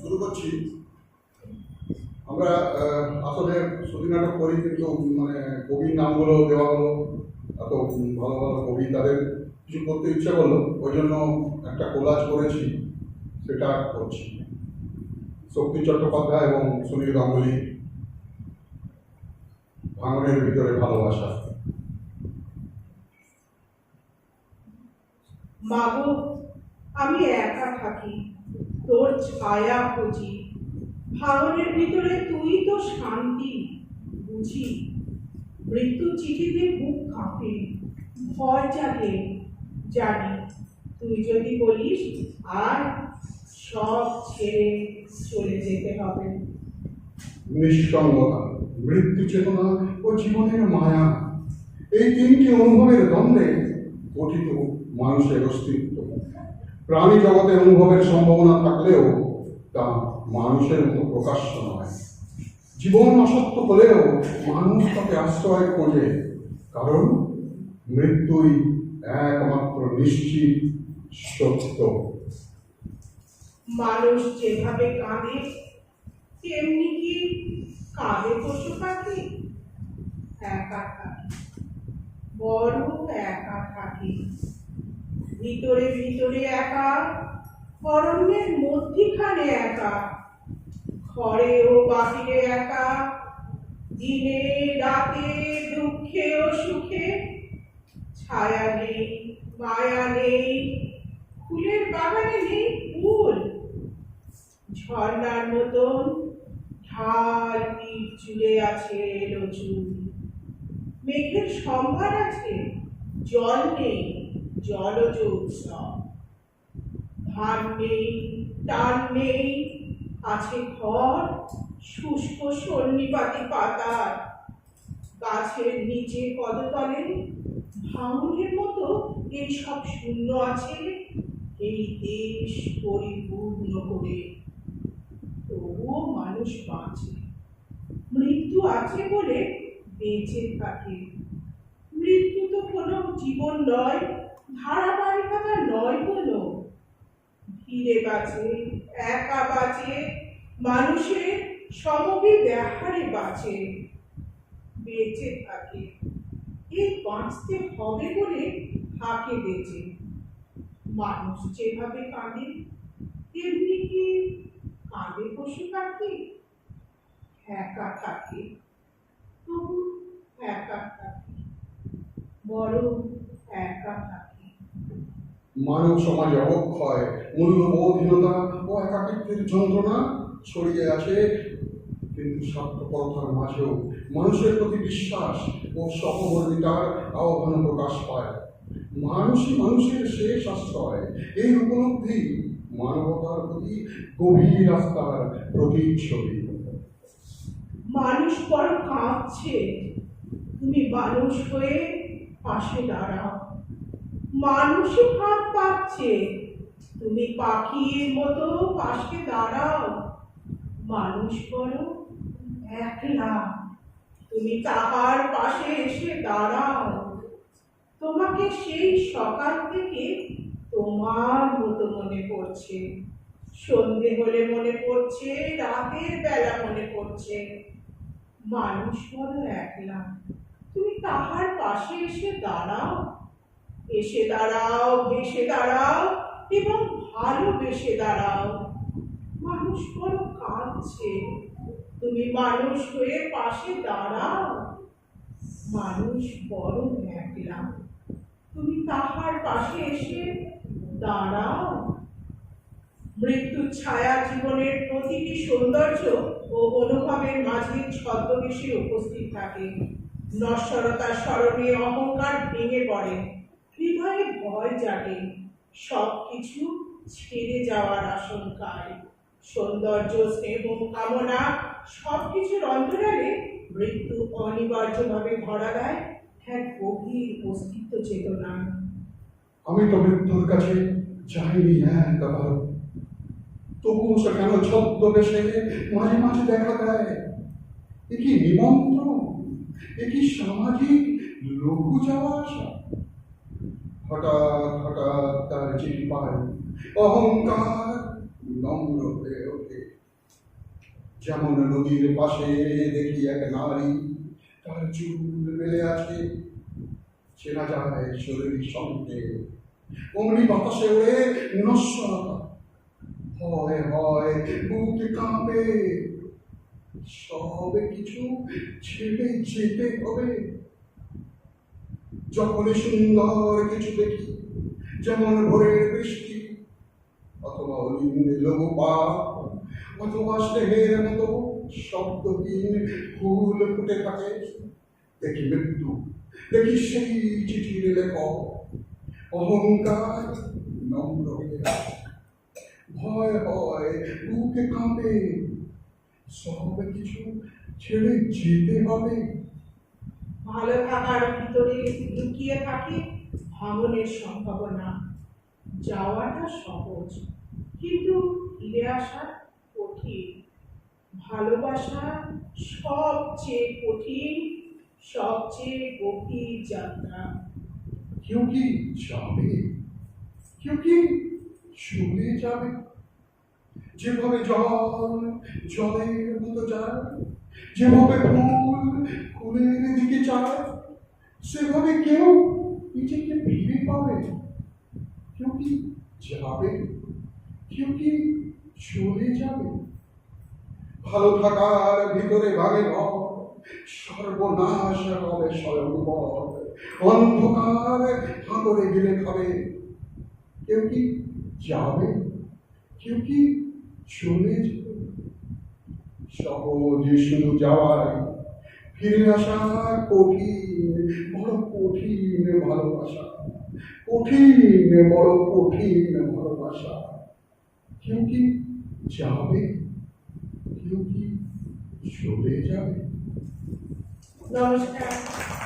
শুরু করছি। আমরা আসলে ছবি নাটক করি কিন্তু মানে কবির নামগুলো দেওয়া হলো, এত ভালো ভালো কবি তাদের কিছু করতে ইচ্ছে করল, ওই জন্য একটা কোলাজ করেছি, সেটা করছি। শক্তি চট্টোপাধ্যায় এবং সুনীল গাঙ্গুলি, ভাঙনের ভিতরে ভালোবাসা। মাগো আমি একা থাকি। তোর ছায়া খুঁজি। ভাঙনের ভিতরে তুই তো শান্তি বুঝি। মৃত্যু চিঠিতে বুক কাঁপে, ভয় জাগে। জানি, তুই যদি বলিস আর সব ছেড়ে চলে যেতে হবে। নিঃসঙ্গতা, মৃত্যু চেতনা ও জীবনের মায়া। এই তিনটি অনুভবের দ্বন্দ্বে গঠিত মানুষের অস্তিত্ব। প্রাণী জগতে অনুভবের সম্ভাবনা থাকলেও তা মানুষের মতো প্রকাশ্য নয়। জীবন অসত্য হলেও মানুষ তাকে আশ্রয় খোঁজে, কারণ মৃত্যুই একমাত্র নিশ্চিত সত্য। মানুষ যেভাবে কাঁদে, তেমনি কি কাঁদে পশু পাখি? একা থাকি। বড় একা থাকি। ভিতরে ভিতরে একা অরণ্যের মধ্যিখানে একা, ঘরে ও বাহিরে একা, দিনে, রাতে, দুঃখে ও সুখে, ছায়া নেই, মায়া নেই, ফুলের বাগানে নেই ফুল, ঝর্ণার মতন ঢাল পিঠ জুড়ে আছে এলো চুল, মেঘের সম্ভার আছে, জল নেই। জলজ উৎসব ধান নেই টান নেই, আছে ঘর, শুষ্ক সন্নিপাতি পাতার গাছের নিচে পদতলে ভাঙনের মতো এই শূন্য আছে, এই দেশ পরিপূর্ণ করে। তবুও মানুষ বাঁচে। মৃত্যু আছে বলে বেঁচে থাকে। মৃত্যু তো কোনো জীবন নয় ধারাবাহিকতা নয় কোনো ধীরে বাঁচে, একা বাঁচে, মানুষের সমবি ব্যাহারে বাঁচে। বেঁচে থাকে। এই বাঁচতে হবে বলে থাকে বেঁচে। মানুষ যেভাবে কাঁদে, তেমনি কি কাঁদে পশু পাখি? একা থাকে, তবু একা থাকে। বড় একা থাকে মানব সমাজে অবক্ষয় মূল্যবোধহীনতা ও একাকিত্বের যন্ত্রণা ছড়িয়ে আছে। কিন্তু স্বার্থপরতার মাঝেও মানুষের প্রতি বিশ্বাস ও সহমর্মিতার আহ্বান প্রকাশ পায়। মানুষই মানুষের শেষ আশ্রয়। এই উপলব্ধি মানবতার প্রতি গভীর আস্থার প্রতীক ছবি। মানুষ পর কাঁদছে। তুমি মানুষ হয়ে পাশে দাঁড়াও। মানুষই ভাত পাচ্ছে। তুমি পাখির মতো পাশে দাঁড়াও। মানুষ বড় একলা। তুমি তাহার পাশে এসে দাঁড়াও। তোমাকে সেই সকাল থেকে তোমার মতো মনে পড়ছে। সন্ধে হলে মনে পড়ছে, রাতের বেলা মনে পড়ছে। মানুষ বড় একলা। তুমি তাহার পাশে এসে দাঁড়াও। এসে দাঁড়াও, ভেসে দাঁড়াও এবং ভালোবেসে দাঁড়াও। মানুষ বড় কাঁদছে। তুমি মানুষ হয়ে পাশে দাঁড়াও। মানুষ বড় একলা তুমি তাহার পাশে এসে দাঁড়াও। মৃত্যুর ছায়া জীবনের প্রতিটি সৌন্দর্য ও অনুভবের মাঝে ছদ্মবেশে উপস্থিত থাকে। নশ্বরতার স্মরণে অহংকার ভেঙে পড়ে। ভয় জাগে। সব কিছু ছেড়ে যাওয়ার আশঙ্কায়। সৌন্দর্য, স্নেহ, কামনা সব কিছুর অন্তরালে মৃত্যু অনিবার্যভাবে ধরা দেয় এক গভীর অস্তিত্ব চেতনা আমি তো মৃত্যুর কাছে যাইনি একবার তবুও সে কেন ছদ্মবেশে মাঝে মাঝে দেখা দেয়? এ কি নিমন্ত্রণ? এ সামাজিক লঘু যাওয়া আসা? হঠাৎ হঠাৎ তার চিঠি অহংকার নম্র হয়ে ওঠে। যেমন নদীর পাশে দেখি এক নারী, তার চুল মেলে আছে। চেনা যায় শরীর সঙ্গে। অমনি বাতাসে ওড়ে নশ্বরতা হয় হয় বুক কাঁপে। সবে কিছু ছেড়ে যেতে হবে। যখনই সুন্দর কিছু দেখি, যেমন ভোরের বৃষ্টি, অথবা অলিন্দে লঘুপাত অথবা স্নেহের মতো শব্দহীন ফুল ফুটে থাকে, দেখি মৃত্যু, দেখি সেই চিঠির লেখক, অহংকার নম্র হয়ে। ভয় হয়, বুকে কাঁপে, সব কিছু ছেড়ে যেতে হবে ভালো থাকার ভিতরে লুকিয়ে থাকে ভাঙনের সম্ভাবনা। যাওয়াটা সহজ, কিন্তু ফিরে আসা কঠিন। ভালোবাসা সবচেয়ে কঠিন, সবচেয়ে গভীর যাত্রা। কেউ কি যাবে? কেউ কি চলে যাবে? যেভাবে জল, জলের মতো যায় যেভাবে ফুল ফুলের দিকে চায় সেভাবে কেউ নিজেকে ফিরে পাবে। কেউ কি যাবে? কেউ কি চলে যাবে? ভালো থাকার ভিতরে ভাগে ঘর সর্বনাশ হবে স্বয়ংবর অন্ধকার হাতরে গিলে খাবে। কেউ কি যাবে? কেউ কি চলে যাবে? সহজে শুধু যাওয়ার ফিরে আসা কঠিন, বড় কঠিন ভালোবাসা। কঠিন, বড় কঠিন ভালোবাসা। কেউ কি যাবে? কেউ কি চলে যাবে? নমস্কার।